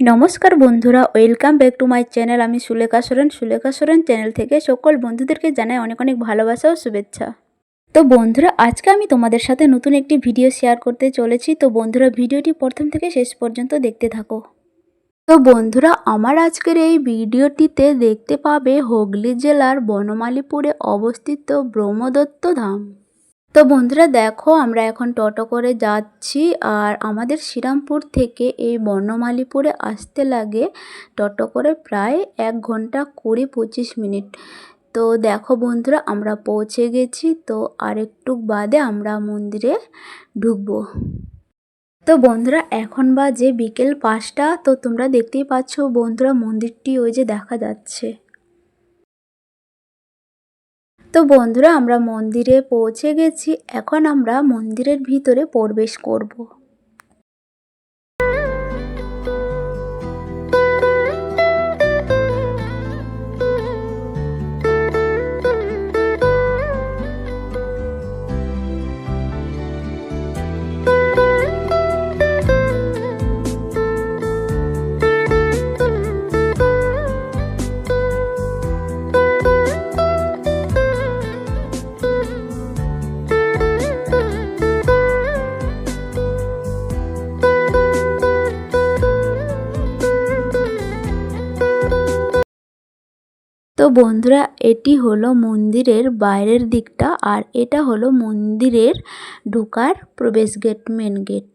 নমস্কার বন্ধুরা, welcome back to my channel. আমি সুলেখা সোরেন। সুলেখা সোরেন চ্যানেল থেকে সকল বন্ধুদেরকে জানাই অনেক অনেক ভালোবাসা ও শুভেচ্ছা। তো বন্ধুরা, আজকে আমি তোমাদের সাথে নতুন একটি ভিডিও শেয়ার করতে চলেছি। তো বন্ধুরা, ভিডিওটি প্রথম থেকে শেষ পর্যন্ত দেখতে থাকো। তো বন্ধুরা, আমার আজকের এই ভিডিওটিতে দেখতে পাবে হুগলি জেলার বনমালীপুরে অবস্থিত ব্রহ্মদত্ত ধাম। তো বন্ধুরা দেখো, আমরা এখন টোটো করে যাচ্ছি আর আমাদের শ্রীরামপুর থেকে এই বর্ণমালীপুরে আসতে লাগে টোটো করে প্রায় এক ঘণ্টা কুড়ি পঁচিশ মিনিট। তো দেখো বন্ধুরা, আমরা পৌঁছে গেছি। তো আরেকটু বাদে আমরা মন্দিরে ঢুকবো। তো বন্ধুরা, এখন বাজে বিকেল পাঁচটা। তো তোমরা দেখতেই পাচ্ছ বন্ধুরা, মন্দিরটি ওই যে দেখা যাচ্ছে। তো বন্ধুরা আমরা মন্দিরে পৌঁছে গেছি। এখন আমরা মন্দিরের ভিতরে প্রবেশ করব। বন্ধুরা, এটি হলো মন্দিরের বাইরের দিকটা আর এটা হলো মন্দিরের ঢোকার প্রবেশ গেট মেন গেট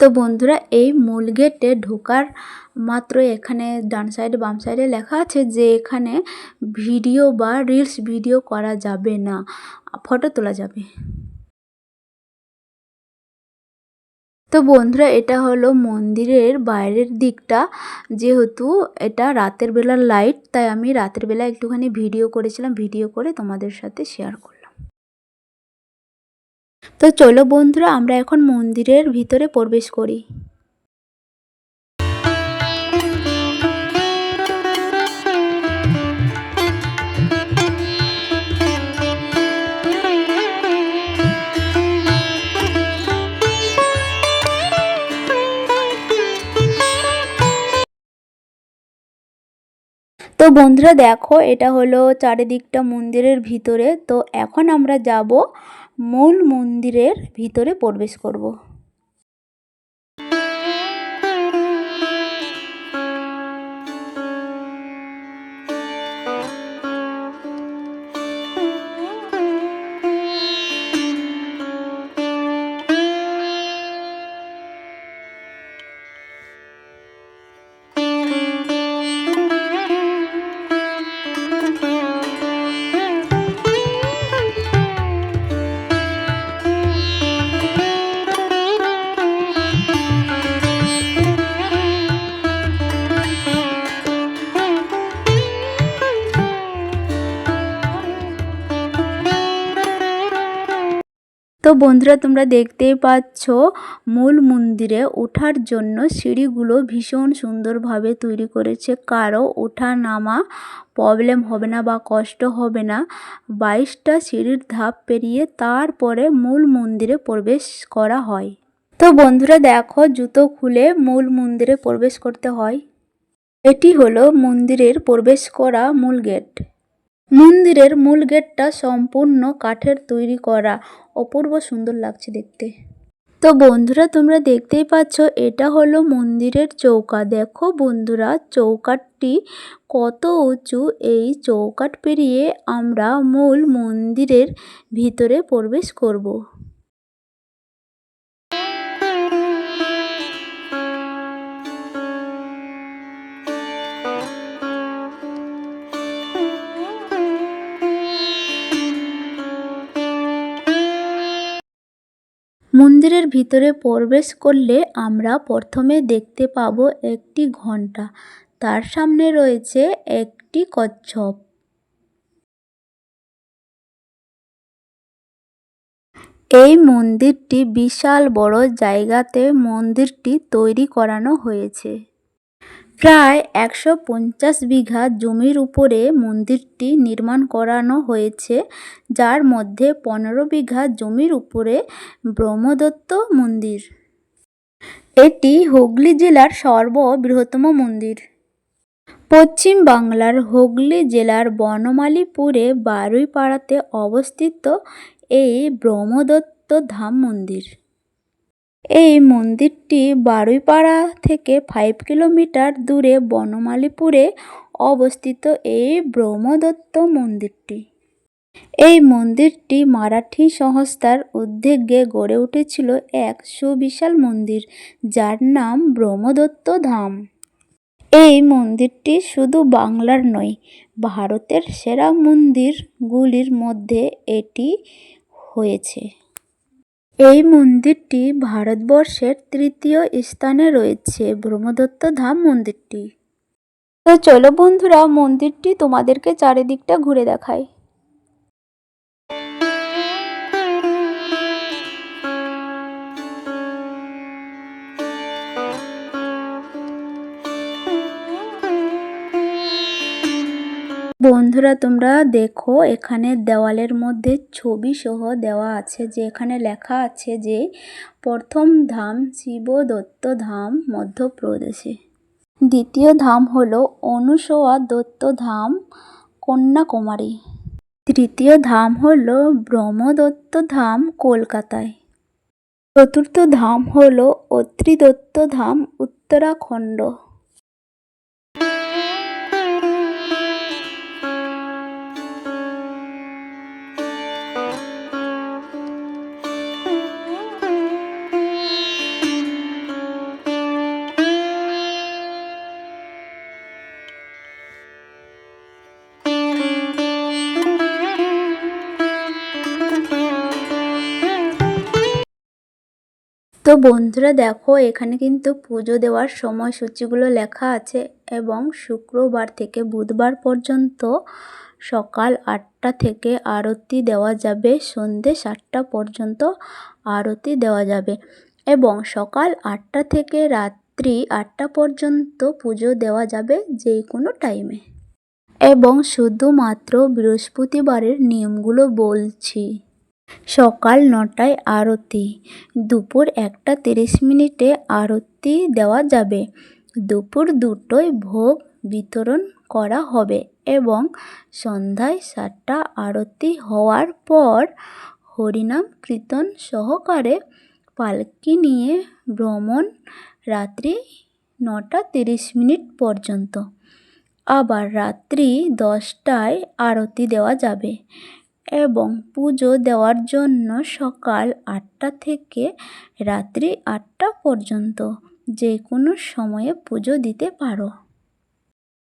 তো বন্ধুরা, এই মূল গেটে ঢোকার মাত্র এখানে ডান সাইডে বাম সাইডে লেখা আছে যে এখানে ভিডিও বা রিলস ভিডিও করা যাবে না ফটো তোলা যাবে। তো বন্ধুরা, এটা হলো মন্দিরের বাইরের দিকটা। যেহেতু এটা রাতের বেলার লাইট তাই আমি রাতের বেলা একটুখানি ভিডিও করেছিলাম ভিডিও করে তোমাদের সাথে শেয়ার করলাম। তো চলো বন্ধুরা, আমরা এখন মন্দিরের ভিতরে প্রবেশ করি। তো বন্ধুরা দেখো, এটা হলো চারিদিকটা মন্দিরের ভিতরে। তো এখন আমরা যাব মূল মন্দিরের ভিতরে প্রবেশ করব। তো বন্ধুরা, তোমরা দেখতেই পাচ্ছ, মূল মন্দিরে ওঠার জন্য সিঁড়িগুলো ভীষণ সুন্দরভাবে তৈরি করেছে। কারও ওঠা নামা প্রবলেম হবে না বা কষ্ট হবে না। বাইশটা সিঁড়ির ধাপ পেরিয়ে তারপরে মূল মন্দিরে প্রবেশ করা হয়। তো বন্ধুরা, দেখো, জুতো খুলে মূল মন্দিরে প্রবেশ করতে হয়। এটি হলো মন্দিরের প্রবেশ করা মূল গেট মন্দিরের মূল গেটটা সম্পূর্ণ কাঠের তৈরি করা। অপূর্ব সুন্দর লাগছে দেখতে। তো বন্ধুরা, তোমরা দেখতেই পাচ্ছ, এটা হলো মন্দিরের চৌকা। দেখো বন্ধুরা চৌকাটটি কত উঁচু। এই চৌকাট পেরিয়ে আমরা মূল মন্দিরের ভিতরে প্রবেশ করব। মন্দিরের ভিতরে প্রবেশ করলে আমরা প্রথমে দেখতে পাব একটি ঘণ্টা তার সামনে রয়েছে একটি কচ্ছপ। এই মন্দিরটি বিশাল বড় জায়গাতে মন্দিরটি তৈরি করানো হয়েছে। প্রায় একশো পঞ্চাশ বিঘা জমির উপরে মন্দিরটি নির্মাণ করানো হয়েছে, যার মধ্যে পনেরো বিঘা জমির উপরে ব্রহ্মদত্ত মন্দির। এটি হুগলি জেলার সর্ববৃহত্তম মন্দির। পশ্চিম বাংলার হুগলি জেলার বনমালীপুরে বারুইপাড়াতে অবস্থিত এই ব্রহ্মদত্ত ধাম মন্দির। এই মন্দিরটি বারুইপাড়া থেকে ফাইভ কিলোমিটার দূরে বনমালীপুরে অবস্থিত এই ব্রহ্মদত্ত মন্দিরটি। এই মন্দিরটি মারাঠি সংস্থার উদ্যোগে গড়ে উঠেছিল এক সুবিশাল মন্দির, যার নাম ব্রহ্মদত্ত ধাম। এই মন্দিরটি শুধু বাংলার নয়, ভারতের সেরা মন্দিরগুলির মধ্যে এটি হয়েছে। এই মন্দিরটি ভারতবর্ষের তৃতীয় স্থানে রয়েছে, ব্রহ্মদত্ত ধাম মন্দিরটি। তো চলো বন্ধুরা, মন্দিরটি তোমাদেরকে চারিদিকটা ঘুরে দেখায় বন্ধুরা, তোমরা দেখো, এখানে দেওয়ালের মধ্যে ছবি সহ দেওয়া আছে যে এখানে লেখা আছে যে প্রথম ধাম শিবদত্ত ধাম, মধ্যপ্রদেশে। দ্বিতীয় ধাম হলো অনুসোয়া দত্ত ধাম, কন্যাকুমারী। তৃতীয় ধাম হলো ব্রহ্মদত্ত ধাম, কলকাতায়। চতুর্থ ধাম হলো অত্রিদত্ত ধাম, উত্তরাখণ্ড। তো বন্ধুরা দেখো, এখানে কিন্তু পুজো দেওয়ার সময়সূচিগুলো লেখা আছে এবং শুক্রবার থেকে বুধবার পর্যন্ত সকাল আটটা থেকে আরতি দেওয়া যাবে, সন্ধে সাতটা পর্যন্ত আরতি দেওয়া যাবে এবং সকাল আটটা থেকে রাত্রি আটটা পর্যন্ত পুজো দেওয়া যাবে যে কোনো টাইমে এবং শুধুমাত্র বৃহস্পতিবারের নিয়মগুলো বলছি। সকাল নটায় আরতি। দুপুর একটা তিরিশ মিনিটে আরতি দেওয়া যাবে। দুপুর দুটোয় ভোগ বিতরণ করা হবে এবং সন্ধ্যায় সাতটা আরতি হওয়ার পর হরিনাম কীর্তন সহকারে পালকি নিয়ে ভ্রমণ রাত্রি নটা তিরিশ মিনিট পর্যন্ত। আবার রাত্রি দশটায় আরতি দেওয়া যাবে। এবং পুজো দেওয়ার জন্য সকাল আটটা থেকে রাত্রি আটটা পর্যন্ত যে কোনো সময়ে পুজো দিতে পারো।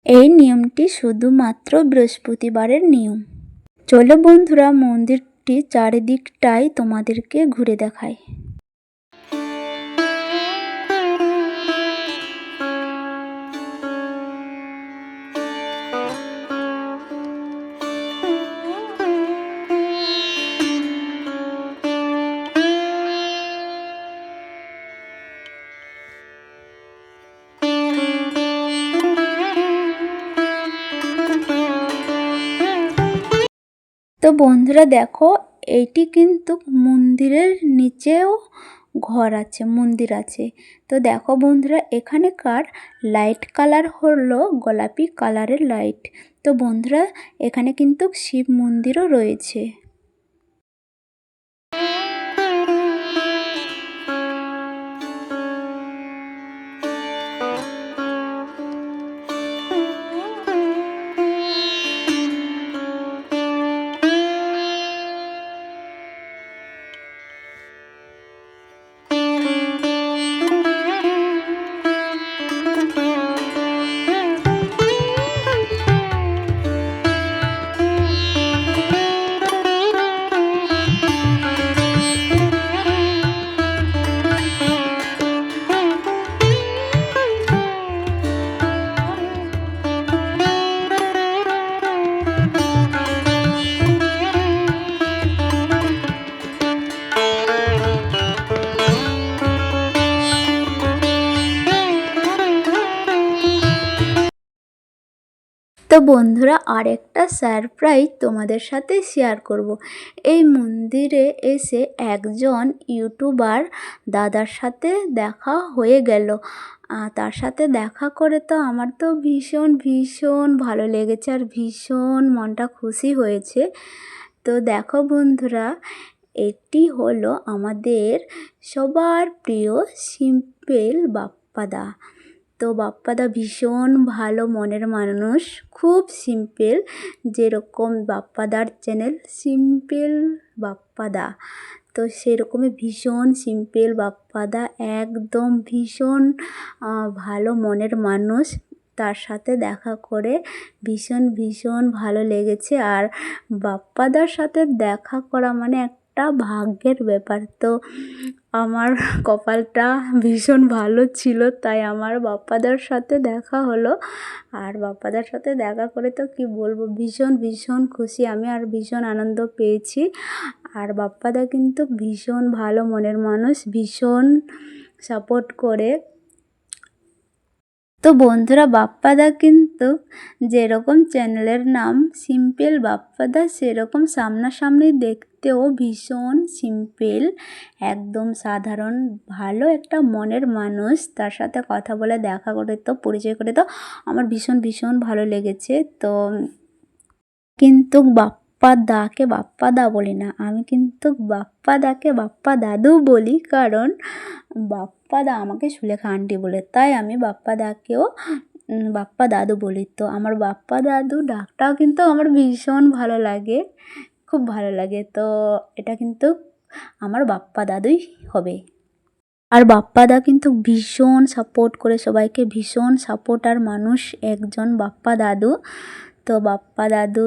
এই নিয়মটি শুধুমাত্র বৃহস্পতিবারের নিয়ম। চলো বন্ধুরা, মন্দিরটি চারিদিকটাই তোমাদেরকে ঘুরে দেখায় বন্ধুরা, দেখো এইটি কিন্তু মন্দিরের নিচেও ঘর আছে, মন্দির আছে। তো দেখো বন্ধুরা এখানেকার লাইট কালার হলো গোলাপি কালারের লাইট। তো বন্ধুরা, এখানে কিন্তু শিব মন্দিরও রয়েছে। বন্ধুরা, আরেকটা সারপ্রাইজ তোমাদের সাথে শেয়ার করব। এই মন্দিরে এসে একজন ইউটিউবার দাদার সাথে দেখা হয়ে গেল। তার সাথে দেখা করে তো আমার তো ভীষণ ভীষণ ভালো লেগেছে আর ভীষণ মনটা খুশি হয়েছে। তো দেখো বন্ধুরা, এটি হলো আমাদের সবার প্রিয় সিম্পল বাপ্পাদা। তো বাপ্পাদা ভীষণ ভালো মনের মানুষ। খুব সিম্পল যেরকম বাপ্পাদার চ্যানেল সিম্পল বাপ্পাদা তো সেরকমই ভীষণ সিম্পল বাপ্পাদা একদম ভীষণ ভালো মনের মানুষ। তার সাথে দেখা করে ভীষণ ভীষণ ভালো লেগেছে। আর বাপ্পাদার সাথে দেখা করা মানে একটা ভাগ্যের ব্যাপার। তো আমার কপালটা ভীষণ ভালো ছিল, তাই আমার বাপ্পাদার সাথে দেখা হলো। আর বাপ্পাদার সাথে দেখা করে তো কি বলব, ভীষণ ভীষণ খুশি। আমি আর ভীষণ আনন্দ পেয়েছি। আর বাপ্পাদা কিন্তু ভীষণ ভালো মনের মানুষ, ভীষণ সাপোর্ট করে। তো বন্ধুরা, বাপ্পাদা কিন্তু যেরকম চ্যানেলের নাম সিম্পল, বাপ্পাদা সেরকম সামনাসামনি দেখতেও ভীষণ সিম্পল, একদম সাধারণ, ভালো একটা মনের মানুষ। তার সাথে কথা বলে, দেখা করে তো, পরিচয় করে তো আমার ভীষণ ভীষণ ভালো লেগেছে। তো কিন্তু বাপ্পা দাকে বাপ্পা দা বলি না, আমি কিন্তু বাপ্পা দাকে বাপ্পা দাদু বলি। কারণ বাপ্পা দা আমাকে সুলেখা আন্টি বলে, তাই আমি বাপ্পা দাকেও বাপ্পা দাদু বলি। তো আমার বাপ্পা দাদু ডাকটাও কিন্তু আমার ভীষণ ভালো লাগে, খুব ভালো লাগে। তো এটা কিন্তু আমার বাপ্পা দাদুই হবে। আর বাপ্পাদা কিন্তু ভীষণ সাপোর্ট করে সবাইকে, ভীষণ সাপোর্টার মানুষ একজন বাপ্পা দাদু তো বাপ্পা দাদু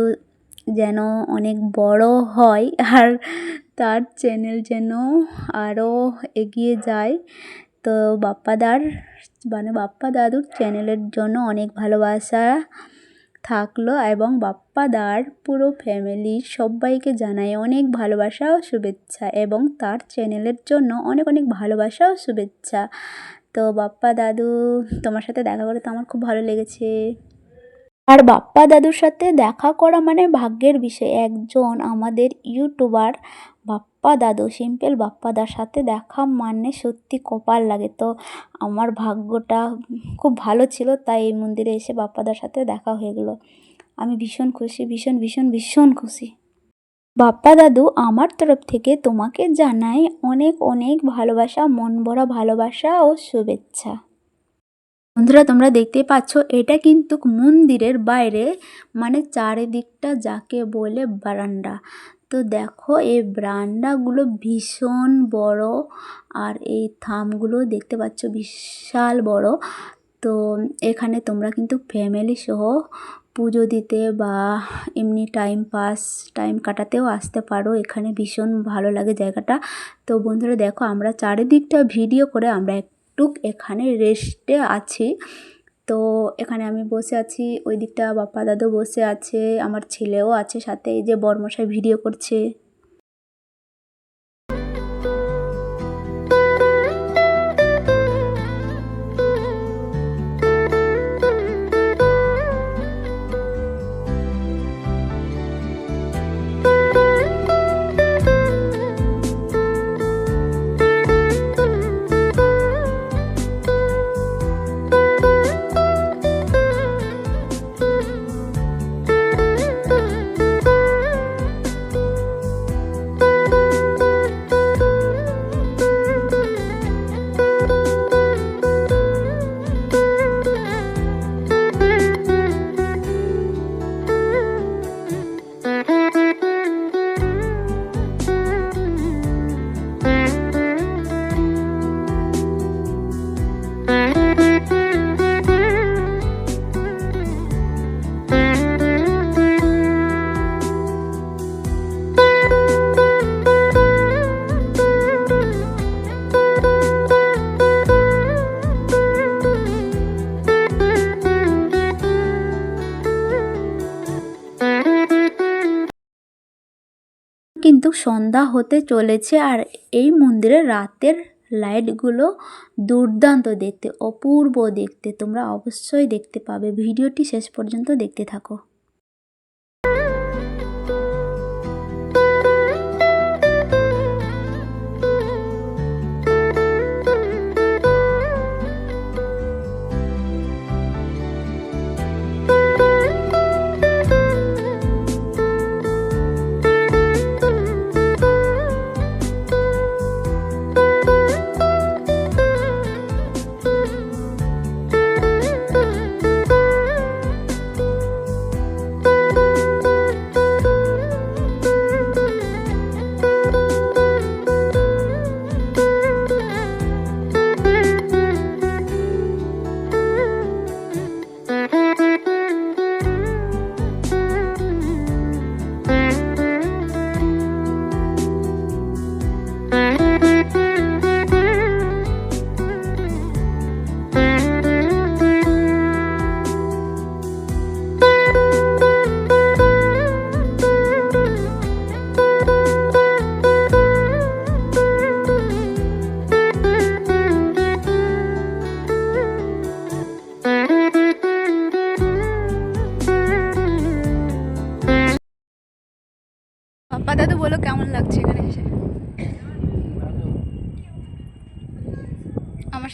যেন অনেক বড় হয় আর তার চ্যানেল যেন আরও এগিয়ে যায়। তো বাপ্পাদার মানে বাপ্পা দাদুর চ্যানেলের জন্য অনেক ভালোবাসা থাকল এবং বাপ্পাদার পুরো ফ্যামিলি সবাইকে জানায় অনেক ভালোবাসা ও শুভেচ্ছা এবং তার চ্যানেলের জন্য অনেক অনেক ভালোবাসা ও শুভেচ্ছা। তো বাপ্পা দাদু তোমার সাথে দেখা করে তো আমার খুব ভালো লেগেছে। আর বাপ্পা দাদুর সাথে দেখা করা মানে ভাগ্যের বিষয়। একজন আমাদের ইউটিউবার বাপ্পা দাদু সিম্পল বাপ্পাদার সাথে দেখা মানে সত্যি কপাল লাগে। তো আমার ভাগ্যটা খুব ভালো ছিল, তাই এই মন্দিরে এসে বাপ্পাদার সাথে দেখা হয়ে গেলো। আমি ভীষণ খুশি, ভীষণ ভীষণ ভীষণ খুশি। বাপ্পা দাদু আমার তরফ থেকে তোমাকে জানাই অনেক অনেক ভালোবাসা মন ভরা ভালোবাসা ও শুভেচ্ছা। বন্ধুরা, তোমরা দেখতে পাচ্ছ, এটা কিন্তু মন্দিরের বাইরে মানে চারিদিকটা যাকে বলে বারান্দা। তো দেখো, এই বারান্দাগুলো ভীষণ বড়, আর এই থামগুলো দেখতে পাচ্ছ বিশাল বড়। তো এখানে তোমরা কিন্তু ফ্যামিলি সহ পুজো দিতে বা এমনি টাইম পাস টাইম কাটাতেও আসতে পারো। এখানে ভীষণ ভালো লাগে জায়গাটা। তো বন্ধুরা, দেখো, আমরা চারিদিকটা ভিডিও করে আমরা একটু এখানে রেস্টে আছি। তো এখানে আমি বসে আছি ওই দিকটা বাপ্পা দাদু বসে আছে, আমার ছেলেও আছে সাথে, এই যে বরমশাই ভিডিও করছে। সন্ধ্যা হতে চলেছে আর এই মন্দিরে রাতের লাইটগুলো দুর্দান্ত দেখতে, অপূর্ব দেখতে। তোমরা অবশ্যই দেখতে পাবে। ভিডিওটি শেষ পর্যন্ত দেখতে থাকো।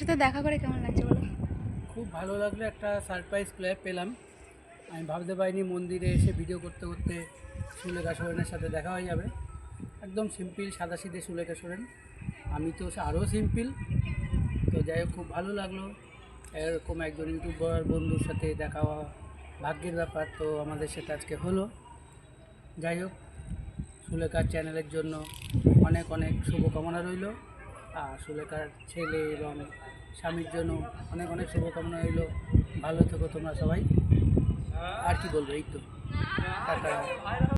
সাথে দেখা করে কেমন লাগছে বলো? খুব ভালো লাগল, একটা সারপ্রাইজ প্লে পেলাম। আমি ভাবতে পারিনি মন্দিরে এসে ভিডিও করতে করতে সুলেখা সোরেনের সাথে দেখা হয়ে যাবে। একদম সিম্পল সাদা সাদাসিধে সুলেখা সোরেন। আমি তো আরও সিম্পল তো যাই হোক, খুব ভালো লাগল। এরকম একজন ইউটিউবার বন্ধুর সাথে দেখা ভাগ্যের ব্যাপার, তো আমাদের সেটা আজকে হলো। যাই হোক, সুলেখার চ্যানেলের জন্য অনেক অনেক শুভকামনা রইল। সুলেখার ছেলে এবং স্বামীর জন্য অনেক অনেক শুভকামনা রইল। ভালো থেকো তোমরা সবাই। আর কি বলব, এই তো।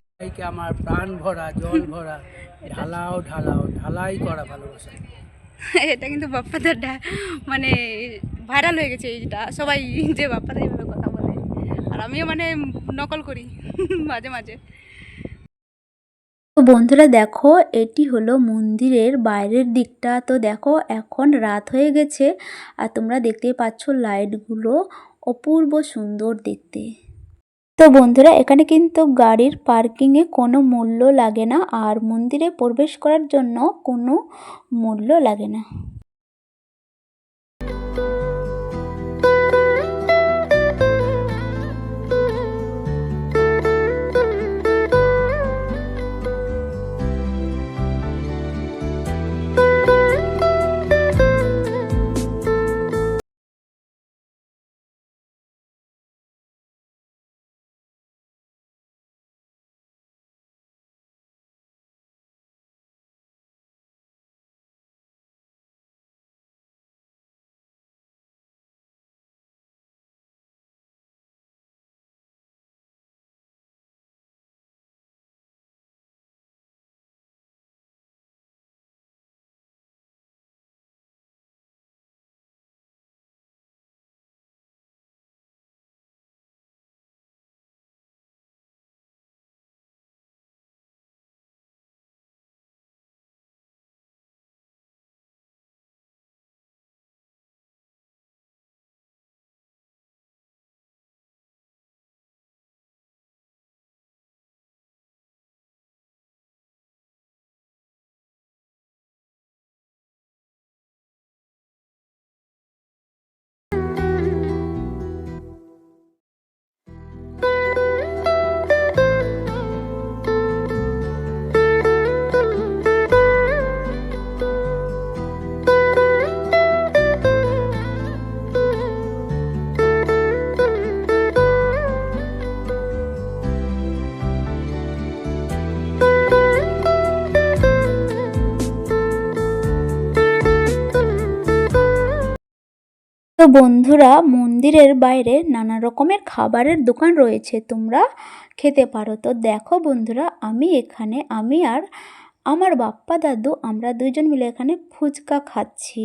সবাইকে আমার প্রাণ ভরা, জল ভরা, ঢালাও ঢালাও, ঢালাই করা ভালোবাসা। এটা কিন্তু বাপ্পাদের মানে ভাইরাল হয়ে গেছে, এইটা। সবাই যে বাপ্পাদের এইভাবে কথা বলে। আর আমিও মানে নকল করি, মাঝে মাঝে। বন্ধুরা, দেখো এটি হলো মন্দিরের বাইরের দিকটা। তো দেখো এখন রাত হয়ে গেছে আর তোমরা দেখতেই পাচ্ছ লাইটগুলো অপূর্ব সুন্দর দেখতে। তো বন্ধুরা, এখানে কিন্তু গাড়ির পার্কিংয়ে কোনো মূল্য লাগে না আর মন্দিরে প্রবেশ করার জন্য কোনো মূল্য লাগে না। তো বন্ধুরা, মন্দিরের বাইরে নানা রকমের খাবারের দোকান রয়েছে, তোমরা খেতে পারো। তো দেখো বন্ধুরা, আমি এখানে, আমি আর আমার বাপ্পা দাদু, আমরা দুজন মিলে এখানে ফুচকা খাচ্ছি।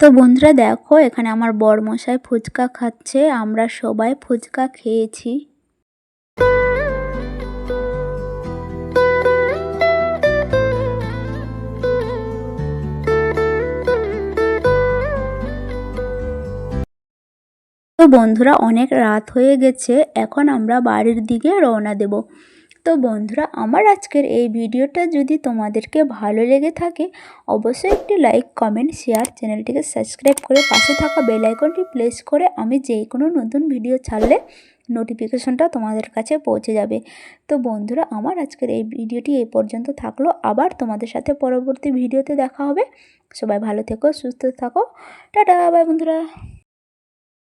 তো বন্ধুরা দেখো, এখানে আমার বরমশাই ফুচকা খাচ্ছে, আমরা সবাই ফুচকা খেয়েছি। তো বন্ধুরা, অনেক রাত হয়ে গেছে, এখন আমরা বাড়ির দিকে রওনা দেব। তো বন্ধুরা, আমার আজকের এই ভিডিওটা যদি তোমাদেরকে ভালো লেগে থাকে, অবশ্যই একটি লাইক, কমেন্ট, শেয়ার চ্যানেলটিকে সাবস্ক্রাইব করে পাশে থাকা বেল আইকনটি প্রেস করে আমি যেই কোনো নতুন ভিডিও ছাড়লে নোটিফিকেশনটা তোমাদের কাছে পৌঁছে যাবে। তো বন্ধুরা, আমার আজকের এই ভিডিওটি এই পর্যন্ত থাকল। আবার তোমাদের সাথে পরবর্তী ভিডিওতে দেখা হবে। সবাই ভালো থেকো, সুস্থ থাকো। টাটা, বাই বন্ধুরা।